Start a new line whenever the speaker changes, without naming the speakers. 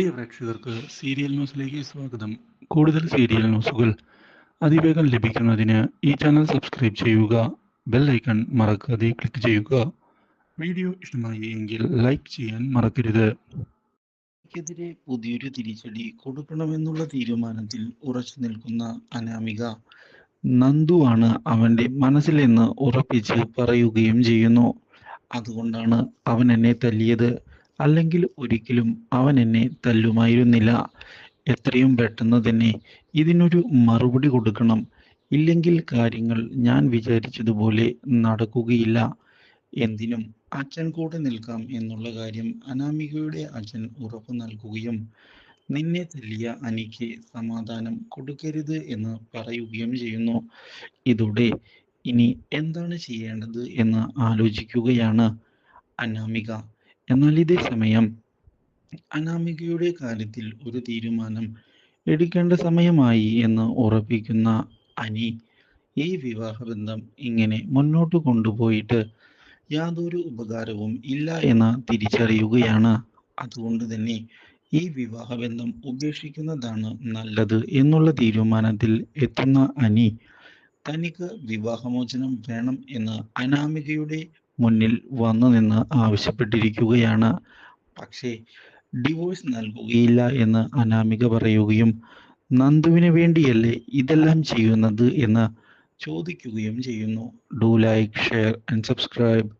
പ്രിയ പ്രേക്ഷകർക്ക് സീരിയൽ ന്യൂസിലേക്ക് സ്വാഗതം. കൂടുതൽ സീരിയൽ ന്യൂസുകൾ അതിവേഗം ലഭിക്കുന്നതിന് ഈ ചാനൽ സബ്സ്ക്രൈബ് ചെയ്യുക ബെൽ ഐക്കൺ മറക്കാതെ ക്ലിക്ക് ചെയ്യുക. വീഡിയോ ഇഷ്ടമായി എങ്കിൽ ലൈക്ക് ചെയ്യാൻ മറക്കരുത്.
ക്കെതിരെ പുതിയൊരു തിരിച്ചടി കൊടുക്കണമെന്നുള്ള തീരുമാനത്തിൽ ഉറച്ചു നിൽക്കുന്ന അനാമിക നന്ദുവാണ് അവന്റെ മനസ്സിലെന്ന് ഉറപ്പിച്ച് പറയുകയും ചെയ്യുന്നു. അതുകൊണ്ടാണ് അവൻ എന്നെ തല്ലിയത്. അല്ലെങ്കിൽ ഒരിക്കലും അവൻ എന്നെ തല്ലുമായിരുന്നില്ല. എത്രയും പെട്ടെന്ന് തന്നെ ഇതിനൊരു മറുപടി കൊടുക്കണം. ഇല്ലെങ്കിൽ കാര്യങ്ങൾ ഞാൻ വിചാരിച്ചതുപോലെ നടക്കുകയില്ല. എന്തിനും അച്ഛൻ കൂടെ നിൽക്കാം എന്നുള്ള കാര്യം അനാമികയുടെ അച്ഛൻ ഉറപ്പു നൽകുകയും നിന്നെ തല്ലിയ അനിക്ക് സമാധാനം കൊടുക്കരുത് എന്ന് പറയുകയും ചെയ്യുന്നു. ഇതോടെ ഇനി എന്താണ് ചെയ്യേണ്ടത് എന്ന് ആലോചിക്കുകയാണ് അനാമിക. എന്നാൽ ഇതേ സമയം അനാമികയുടെ കാര്യത്തിൽ ഒരു തീരുമാനം എടുക്കേണ്ട സമയമായി എന്ന് ഉറപ്പിക്കുന്ന അനി ഈ വിവാഹബന്ധം ഇങ്ങനെ മുന്നോട്ട് കൊണ്ടുപോയിട്ട് യാതൊരു ഉപകാരവും ഇല്ല എന്ന് തിരിച്ചറിയുകയാണ്. അതുകൊണ്ട് തന്നെ ഈ വിവാഹബന്ധം ഉപേക്ഷിക്കുന്നതാണ് നല്ലത് എന്നുള്ള തീരുമാനത്തിൽ എത്തുന്ന അനി തനിക്ക് വിവാഹമോചനം വേണം എന്ന് അനാമികയുടെ മുന്നിൽ വന്നു നിന്ന് ആവശ്യപ്പെട്ടിരിക്കുകയാണ്. പക്ഷേ ഡിവോഴ്സ് നൽകുകയില്ല എന്ന് അനാമിക പറയുകയും നന്ദുവിന് വേണ്ടിയല്ലേ ഇതെല്ലാം ചെയ്യുന്നത്? എന്ന് ചോദിക്കുകയും ചെയ്യുന്നു. Do like share and subscribe